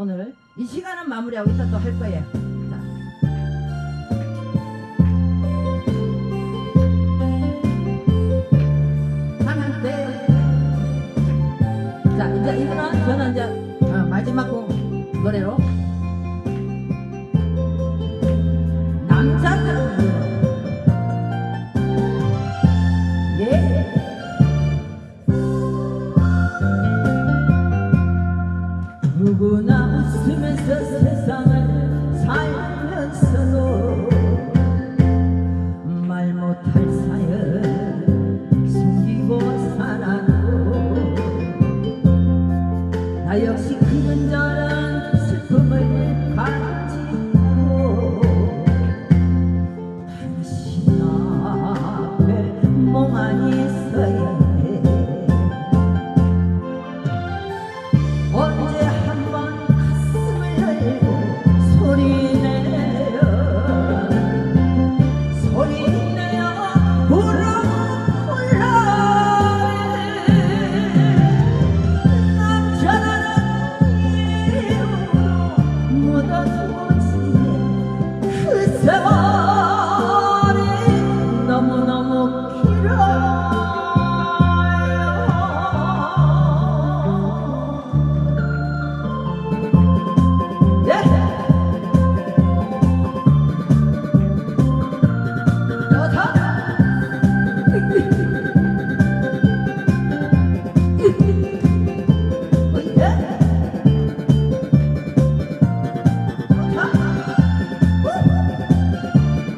오늘 이 시간은 마무리하고 이따 또 할 거예요. 이제 어, 노래로. 불러 예? 누구나 land.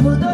mudou.